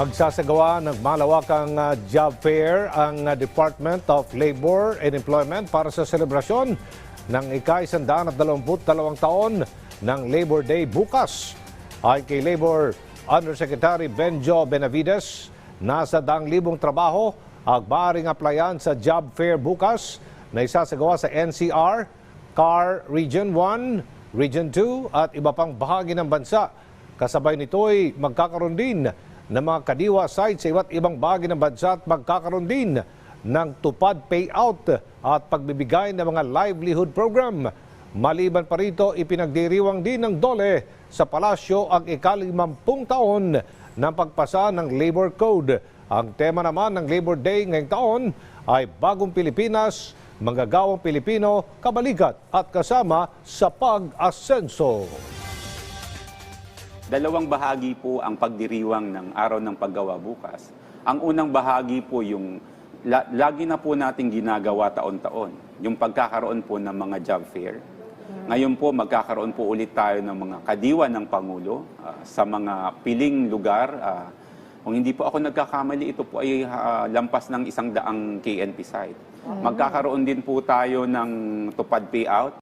Magsasagawa ng malawakang ah, job fair ang ah, Department of Labor and Employment para sa selebrasyon ng ika-122 taon ng Labor Day bukas. Ay kay Labor Undersecretary Benjo Benavides, nasa daang libong trabaho ang maaaring applyan sa job fair bukas na isasagawa sa NCR, CAR Region 1, Region 2 at iba pang bahagi ng bansa. Kasabay nito'y magkakaroon din ng mga kadiwa sites sa iba't ibang bahagi ng bansa at magkakaroon din ng tupad payout at pagbibigay ng mga livelihood program. Maliban pa rito, ipinagdiriwang din ng DOLE sa palasyo ang ikalimampung taon ng pagpasa ng Labor Code. Ang tema naman ng Labor Day ngayong taon ay Bagong Pilipinas, Manggagawang Pilipino, Kabalikat at kasama sa pag-asenso. Dalawang bahagi po ang pagdiriwang ng araw ng paggawa bukas. Ang unang bahagi po yung la- lagi na po nating ginagawa taon-taon, yung pagkakaroon po ng mga job fair. Ngayon po magkakaroon po ulit tayo ng mga kadiwa ng Pangulo ah, sa mga piling lugar. ah, kung hindi po ako nagkakamali, ito po ay ah, lampas ng isang daang KNP site. Magkakaroon din po tayo ng tupad payout